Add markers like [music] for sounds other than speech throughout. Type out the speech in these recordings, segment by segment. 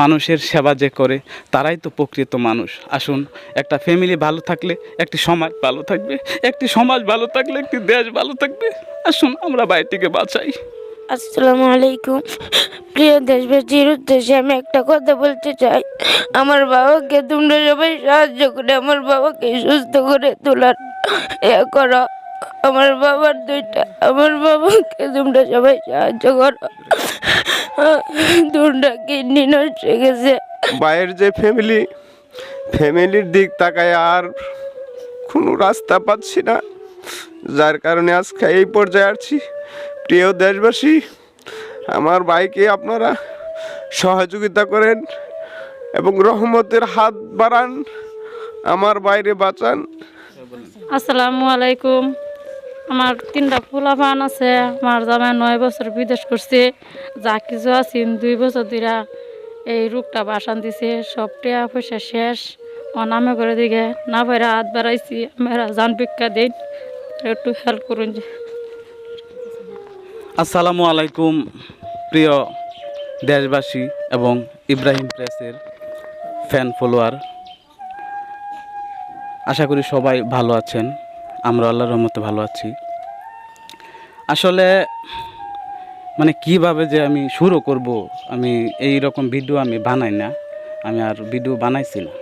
মানুষের সেবা যে করে, তারাই তো প্রকৃত মানুষ। আসুন, একটা ফ্যামিলি ভালো থাকলে একটি সমাজ ভালো থাকবে, একটি সমাজ ভালো থাকলে একটি দেশ ভালো থাকবে। আসুন, আমরা বাইটিকে বাঁচাই। আসসালামু আলাইকুম। প্রিয় দেশবাসীর উদ্দেশ্যে আমি একটা কথা বলতে চাই। আমার বাবাকে তোমরা সবাই সাহায্য করে, আমার বাবাকে সুস্থ করে তোলার এ করো। আমার বাবার দুইটা, আমার বাবাকে তোমরা সবাই সাহায্য করো। দুটা কিডনি নষ্ট হয়ে গেছে। বাইরের যে ফ্যামিলি ফ্যামিলির দিক তাকায় আর কোনো রাস্তা পাচ্ছি না। যার কারণে আজকে এই পর্যায়ে আসছি। প্রিয় দেশবাসী আমার ভাইকে আপনারা সহযোগিতা করেন এবং রহমতের হাত বাড়ান। আমার বাইরে বাঁচান। আসসালামু আলাইকুম। আমার তিনটা পোলা পান আছে, আমার জামাই নয় বছর বিদেশ করছে, যা কিছু আছেন দুই বছর ধরে এই রোগটা বাসান দিছে, সব টিয়া পয়সা শেষ। অনামে করে দিকে, না ভাইরা হাত বাড়াইছি, আমরা জান ভিক্ষা দিন একটু হেল্প করুন যে। আসসালামু আলাইকুম, প্রিয় দেশবাসী এবং ইব্রাহিম প্রেসের ফ্যান ফলোয়ার আশা করি সবাই ভালো আছেন। আমরা আল্লাহর রহমতে ভালো আছি। আসলে মানে কীভাবে যে আমি শুরু করব, আমি এই রকম ভিডিও আমি বানাই না, আমি আর ভিডিও বানাইছি না।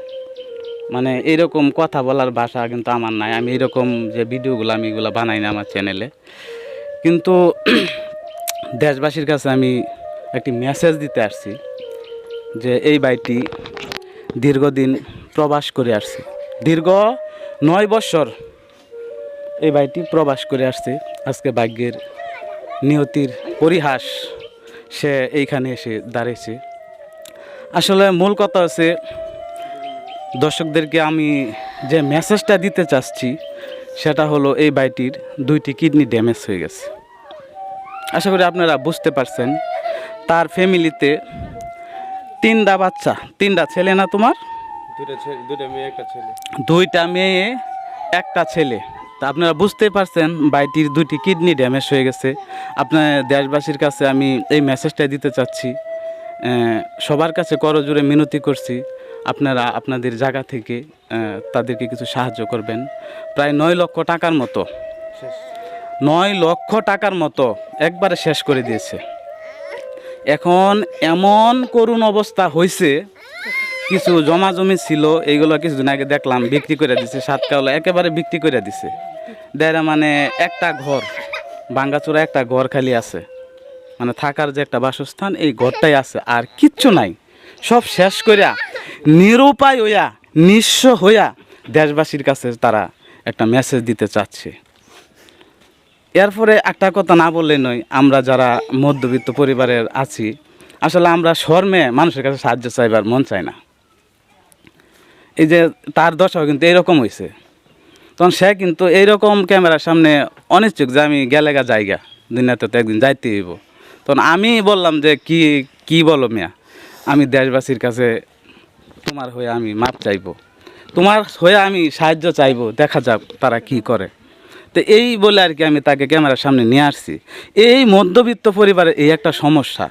মানে এইরকম কথা বলার ভাষা কিন্তু আমার নাই, আমি এইরকম যে ভিডিওগুলো আমি এগুলো বানাই না আমার চ্যানেলে। কিন্তু [clears throat] দেশবাসীর কাছে আমি একটি মেসেজ দিতে আসছি যে এই বাইটি দীর্ঘদিন প্রবাস করে আসছি। দীর্ঘ নয় বছর এই বাইটি প্রবাস করে আসছে। আজকে ভাগ্যের নিয়তির পরিহাস সে এইখানে এসে দাঁড়িয়েছে। আসলে মূল কথা হচ্ছে দর্শকদেরকে আমি যে মেসেজটা দিতে চাচ্ছি সেটা হলো এই বাইটির দুইটি কিডনি ড্যামেজ হয়ে গেছে। আশা করি আপনারা বুঝতে পারছেন তার ফ্যামিলিতে তিনটা বাচ্চা তিনটা ছেলে না তোমার? দুইটা মেয়ে একটা ছেলে। দুইটা মেয়ে একটা ছেলে। তা আপনারা বুঝতে পারছেন বাইটির দুটি কিডনি ড্যামেজ হয়ে গেছে। আপনার দেশবাসীর কাছে আমি এই মেসেজটা দিতে চাচ্ছি। সবার কাছে করজোরে মিনতি করছি আপনারা আপনাদের জায়গা থেকে তাদেরকে কিছু সাহায্য করবেন। প্রায় নয় লক্ষ টাকার মতো। নয় লক্ষ টাকার মতো একবারে শেষ করে দিয়েছে। এখন এমন করুণ অবস্থা হয়েছে কিছু জমা জমি ছিল এইগুলো কিছুদিন আগে দেখলাম, বিক্রি করে দিছে, সাতকাওলা একেবারে বিক্রি করে দিছে। দেয় মানে একটা ঘর, ভাঙ্গাচোরা একটা ঘর খালি আছে। মানে থাকার যে একটা বাসস্থান, এই ঘরটাই আছে, আর কিচ্ছু নাই। সব শেষ করিয়া নিরুপায় হইয়া, নিঃস্ব হইয়া দেশবাসীর কাছে তারা একটা মেসেজ দিতে চাচ্ছে। এরপরে একটা কথা না বললে নয়, আমরা যারা মধ্যবিত্ত পরিবারের আছি, আসলে আমরা শর্মে মানুষের কাছে সাহায্য চাইবার মন চায় না। এই যে তার দশাও কিন্তু এইরকম হয়েছে তখন সে কিন্তু এইরকম ক্যামেরার সামনে অনিচ্ছুক যে আমি গেলেগা জায়গা দিনাতে তো একদিন যাইতে হইব। তখন আমি বললাম যে, কি কি বলো মিয়া? আমি দেশবাসীর কাছে তোমার হয়ে আমি মাপ চাইব। তোমার হয়ে আমি সাহায্য চাইব, দেখা যাক তারা কি করে। তো এই বলে আর কি আমি তাকে ক্যামেরার সামনে নিয়ে আসছি। এই মধ্যবিত্ত পরিবারের এই একটা সমস্যা।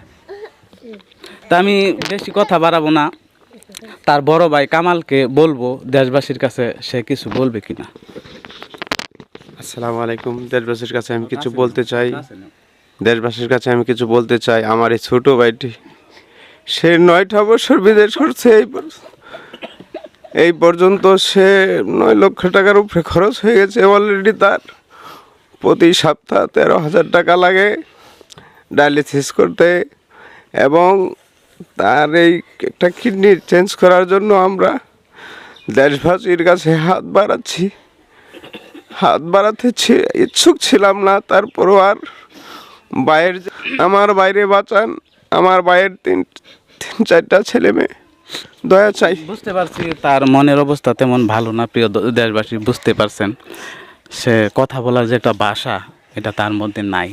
তা আমি বেশি কথা বাড়াবো না। তার বড় ভাই কামালকে বলব দেশবাসীর কাছে সে কিছু বলবে কিনা। আসসালামু আলাইকুম। দেশবাসীর কাছে আমি কিছু বলতে চাই। দেশবাসীর কাছে আমি কিছু বলতে চাই। আমার এই ছোট ভাইটি সে নয়টা বছর বিদেশ করছে এই এই পর্যন্ত সে নয় লক্ষ টাকার উপরে খরচ হয়ে গেছে অলরেডি তার। প্রতি সপ্তাহ তেরো হাজার টাকা লাগে ডায়ালিসিস করতে এবং তার এই একটা কিডনি চেঞ্জ করার জন্য আমরা দেশবাসীর কাছে হাত বাড়াচ্ছি। হাত বাড়াতে ইচ্ছুক ছিলাম না, তারপরও আর বাইরের আমার বাইরে বাঁচান, আমার বাইরের তিন তিন চারটা ছেলে মেয়ে, দয়া চাই। বুঝতে পারছি তার মনের অবস্থা তেমন ভালো না, প্রিয় দেশবাসী, বুঝতে পারছেন। সে কথা বলার যে একটা ভাষা এটা তার মধ্যে নাই।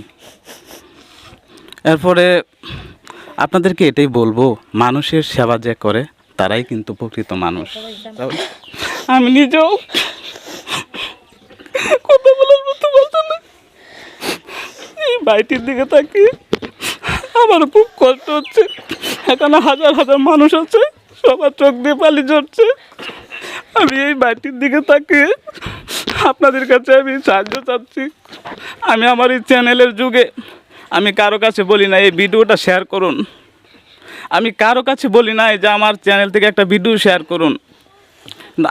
এরপরে আপনাদেরকে এটাই বলব, মানুষের সেবা যে করে, তারাই কিন্তু প্রকৃত মানুষ। আমি নিজেও কথা বলার মতো বলতো না। এই বাড়িটির দিকে তাকিয়ে আমার খুব কষ্ট হচ্ছে। এখানে হাজার হাজার মানুষ আছে, সবার চোখ দিয়ে পালি ঝরছে। আমি এই বাড়িটির দিকে তাকিয়ে আপনাদের কাছে আমি সাহায্য চাচ্ছি। আমি আমার এই চ্যানেলের যুগে আমি কারও কাছে বলি না, এই ভিডিওটা শেয়ার করুন। আমি কারও কাছে বলি না যে আমার চ্যানেল থেকে একটা ভিডিও শেয়ার করুন।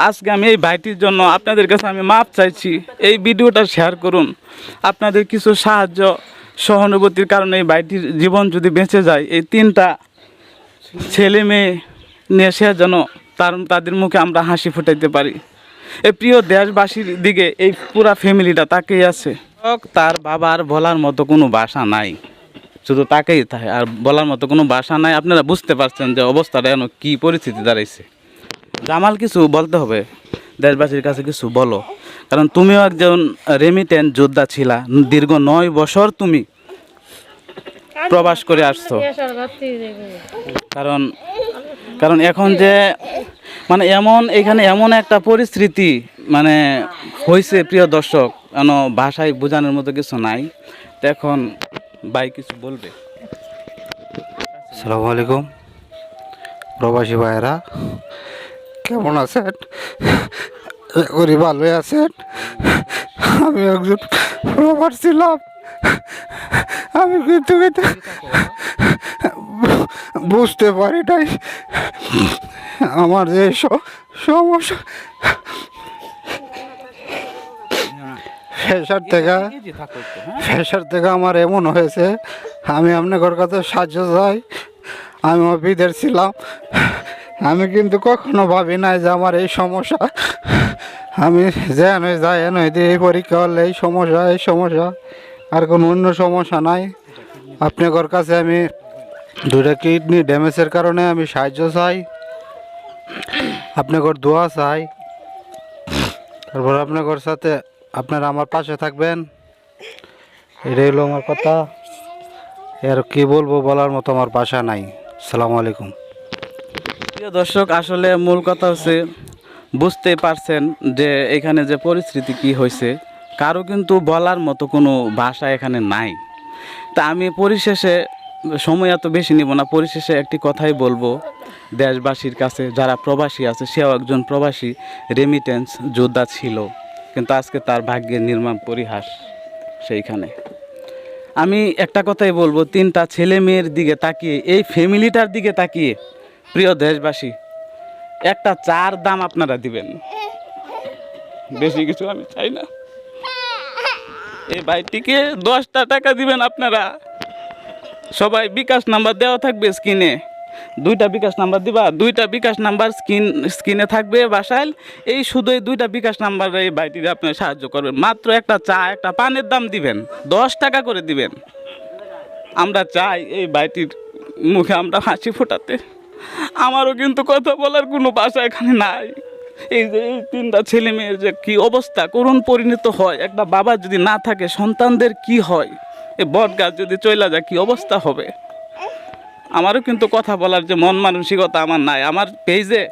আজকে আমি এই ভাইটির জন্য আপনাদের কাছে আমি মাপ চাইছি, এই ভিডিওটা শেয়ার করুন। আপনাদের কিছু সাহায্য সহানুভূতির কারণে এই ভাইটির জীবন যদি বেঁচে যায়, এই তিনটা ছেলে মেয়ে সে যেন তার, তাদের মুখে আমরা হাসি ফুটাইতে পারি। এই প্রিয় দেশবাসীর দিকে এই পুরা ফ্যামিলিটা তাকেই আছে। তার বাবার বলার মতো কোনো বাসা নাই। শুধু তাকেই থাকে আর বলার মতো কোনো বাসা নাই। আপনারা বুঝতে পারছেন যে অবস্থাটা যেন কী পরিস্থিতি দাঁড়াইছে। জামাল কিছু বলতে হবে দেশবাসীর কাছে কিছু বলো। কারণ তুমিও একজন রেমিটেন্ট যোদ্ধা ছিলা দীর্ঘ নয় বছর তুমি প্রবাস করে আসছো। কারণ কারণ এখন যে মানে এমন, এখানে এমন একটা পরিস্থিতি মানে হয়েছে প্রিয় দর্শক, কেন ভাষায় বোঝানোর মতো কিছু নাই। এখন ভাই কিছু বলবে। আসসালামু আলাইকুম। প্রবাসী ভাইয়েরা, কেমন আছেন? করি ভালোই আছেন। আমি একজন প্রবাস ছিলাম। আমি কিন্তু বুঝতে পারি নাই। আমার যে সমস্যা। ফ্যাশার থেকে ফ্যাশার থেকে আমার এমন হয়েছে আমি আপনার কাছে সাহায্য চাই আমি বিদের ছিলাম। আমি কিন্তু কখনো ভাবি নাই যে আমার এই সমস্যা আমি যেন যাই এন দিয়ে এই পরীক্ষা হলে এই সমস্যা এই সমস্যা আর কোনো অন্য সমস্যা নাই। আপনার কাছে আমি দুটা কিডনি ড্যামেজের কারণে আমি সাহায্য চাই। আপনার দোয়া চাই। তারপর আপনার সাথে আপনারা আমার পাশে থাকবেন। এটাই হলো আমার কথা। আর কি বলব বলার মতো আমার বাসা নাই। সালামু আলাইকুম। প্রিয় দর্শক, আসলে মূল কথা হচ্ছে বুঝতে পারছেন যে এখানে যে পরিস্থিতি কি হয়েছে, কারও কিন্তু বলার মতো কোনো ভাষা এখানে নাই। তা আমি পরিশেষে সময় এত বেশি নিব না, পরিশেষে একটি কথাই বলব। দেশবাসীর কাছে যারা প্রবাসী আছে, সেও একজন প্রবাসী রেমিটেন্স যোদ্ধা ছিল। কিন্তু আজকে তার ভাগ্যের নির্মাণ পরিহাস সেইখানে। আমি একটা কথাই বলব, তিনটা ছেলে মেয়ের দিকে তাকিয়ে, এই ফ্যামিলিটার দিকে তাকিয়ে, প্রিয় দেশবাসী, একটা চার দাম আপনারা দিবেন। বেশি কিছু আমি চাই না। এই বাইকটিকে দশটা টাকা দিবেন আপনারা। সবাই বিকাশ নাম্বার দেওয়া থাকবে স্ক্রিনে। দুইটা বিকাশ নাম্বার দিবা, দুইটা বিকাশ নাম্বার স্ক্রিন, স্ক্রিনে থাকবে বাসায়। এই শুধু এই দুইটা বিকাশ নাম্বার এই বাইটিতে আপনারা সাহায্য করবেন মাত্র একটা চা, একটা পানের দাম দিবেন, দশ টাকা করে দিবেন। আমরা চাই এই বাইটির মুখে আমরা হাসি ফোটাতে। আমারও কিন্তু কথা বলার কোনো বাসা এখানে নাই। এই যে এই তিনটা ছেলে মেয়ের যে কি অবস্থা, করুণ পরিণত হয়। একটা বাবা যদি না থাকে, সন্তানদের কি হয়? এই বট গাছ যদি চইলা যায়, কি অবস্থা হবে? আমারও কিন্তু কথা বলার যে মন মানসিকতা আমার নাই। আমার পেজে,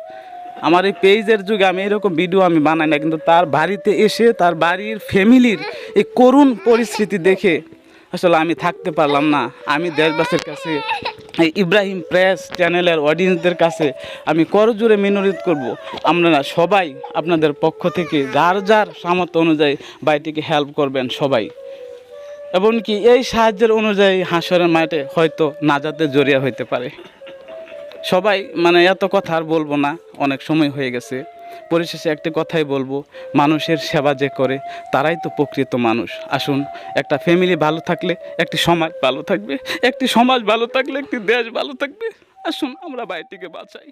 আমার এই পেজের যুগে আমি এরকম ভিডিও আমি বানাই না কিন্তু তার বাড়িতে এসে, তার বাড়ির ফ্যামিলির এই করুণ পরিস্থিতি দেখে আসলে আমি থাকতে পারলাম না। আমি দেশবাসীর কাছে, এই ইব্রাহিম প্রেস চ্যানেলের অডিয়েন্সদের কাছে আমি করজোরে মিনোরিত করব। আপনারা সবাই আপনাদের পক্ষ থেকে যার যার সামর্থ্য অনুযায়ী বাইটিকে হেল্প করবেন সবাই। এমনকি এই সাহায্যের অনুযায়ী হাঁসরের মাঠে হয়তো নাজাতে জড়িয়ে হইতে পারে। সবাই মানে এত কথা আর বলব না, অনেক সময় হয়ে গেছে। পরিশেষে একটি কথাই বলব, মানুষের সেবা যে করে, তারাই তো প্রকৃত মানুষ। আসুন, একটা ফ্যামিলি ভালো থাকলে একটি সমাজ ভালো থাকবে, একটি সমাজ ভালো থাকলে একটি দেশ ভালো থাকবে। আসুন, আমরা বাইটিকে বাঁচাই।